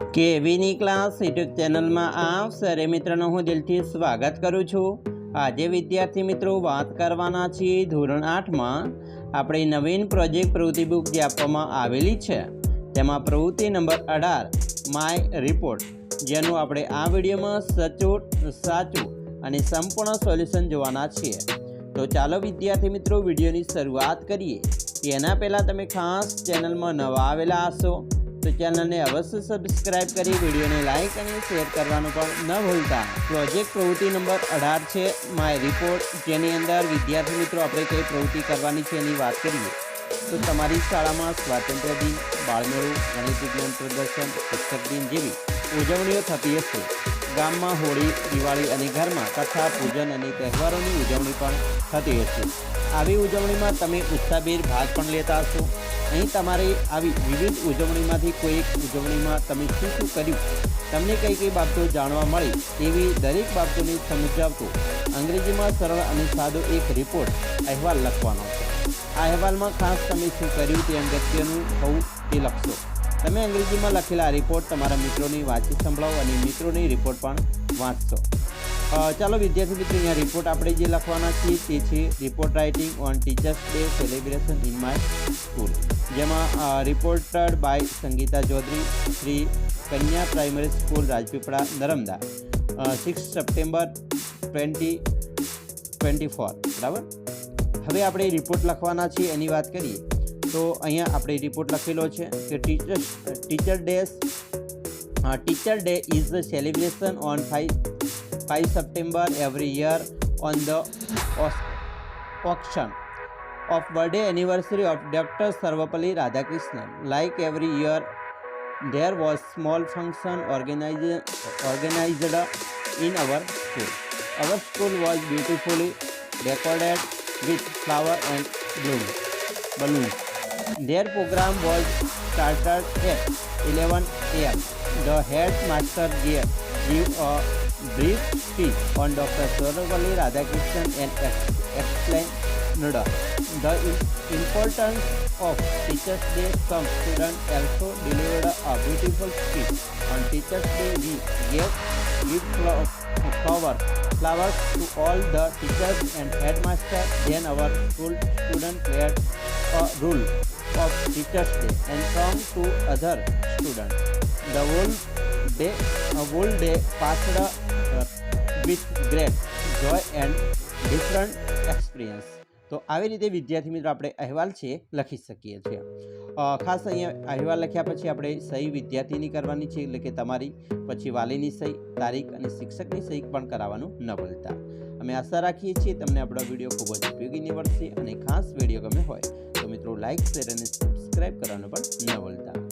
કેવીની class YouTube ચેનલમાં આપ સરે મિત્રોનું હું દિલથી સ્વાગત કરું છું. આજે વિદ્યાર્થી મિત્રો વાત કરવાના છીએ ધોરણ આઠમાં. આપણી નવીન પ્રોજેક્ટ પ્રવૃત્તિ બુક જે આપવામાં આવેલી છે, તેમાં પ્રવૃત્તિ નંબર અઢાર, માય રિપોર્ટ, જેનું આપણે આ વિડીયોમાં સચોટ, સાચું અને સંપૂર્ણ સોલ્યુશન જોવાના છીએ. તો ચાલો વિદ્યાર્થી મિત્રો વિડીયોની શરૂઆત કરીએ. એના પહેલાં તમે ખાસ ચેનલમાં નવા આવેલા હશો. તો ચેનલને અવશ્ય સબસ્ક્રાઇબ કરી, વિડીયોને લાઇક અને શેર કરવાનું પણ ન ભૂલતા. પ્રોજેક્ટ પ્રવૃત્તિ નંબર અઢાર છે માય રિપોર્ટ જેની અંદર વિદ્યાર્થી મિત્રો આપણે કઈ પ્રવૃત્તિ કરવાની છે એની વાત કરીએ. તો તમારી શાળામાં સ્વાતંત્ર્ય દિન, બાળમેળો, ગણિત વિજ્ઞાન પ્રદર્શન શિક્ષક દિન જેવી ઉજવણીઓ થતી હશે. ગામમાં હોળી, દિવાળી અને ઘરમાં કથા, પૂજન અને તહેવારોની ઉજવણી પણ થતી હશે આવી ઉજવણીમાં તમે ઉત્સાહભેર ભાગ પણ લેતા હશો. અહીં તમારે આવી વિવિધ ઉજવણીમાંથી કોઈ એક ઉજવણીમાં તમે શું શું કર્યું? તમને કઈ કઈ બાબતો જાણવા મળી એવી દરેક બાબતોને સમજાવતો અંગ્રેજીમાં સરળ અને સાદો એક રિપોર્ટ અહેવાલ લખવાનો છે. આ અહેવાલમાં ખાસ તમે શું કર્યું તે અગત્યનું હોવું તે લખશો. તમે અંગ્રેજીમાં લખેલા રિપોર્ટ તમારા મિત્રોની વાંચી સંભળાવો અને મિત્રોની રિપોર્ટ પણ વાંચશો. ચાલો વિદ્યાર્થી મિત્રો, અહીંયા રિપોર્ટ આપણે જે લખવાના છીએ તે છે report writing on teachers day celebration in my school જેમાં reported by Sangita Chaudhari, Shri Kanya primary school Rajpipla, Narmada. Six September twenty twenty four બરાબર? હવે આપણે રિપોર્ટ લખવાના છીએ, એની વાત કરીએ. તો અહીંયા આપણે રિપોર્ટ લખેલો છે કે teacher teacher day teacher day is the celebration on five 5 September every year on the os- auction of birthday anniversary of Dr. Sarvapalli Radhakrishnan. Like every year, there was small function organized, organized in our school. Our school was beautifully decorated with flower and bloom, balloons. Their program was started at 11 a.m. The headmaster gave, a brief speech on Dr. Sarvapalli Radhakrishnan and ex- explained the importance of Teachers' Day. Some students also delivered a beautiful speech. On Teachers' Day, we gave flowers, flowers to all the teachers and headmaster. Then our school students read a rule of Teachers' Day and song to other students. The whole day, a whole day passed uh, joy and different experience. તો આવી રીતે વિદ્યાર્થી મિત્રો આપણે અહેવાલ છે લખી શકીએ છીએ ખાસ અહીંયા અહેવાલ લખ્યા પછી આપણે સહી વિદ્યાર્થીની કરવાની છે એટલે કે તમારી પછી વાલીની સહી તારીખ અને શિક્ષકની સહી પણ કરાવવાનું ન ભૂલતા અમે આશા રાખીએ છીએ તમને આપણો વીડિયો ખૂબ જ ઉપયોગી નીવડશે અને ખાસ વીડિયો ગમે હોય લાઇક શેર અને સબસ્ક્રાઈબ કરવાનું પણ ન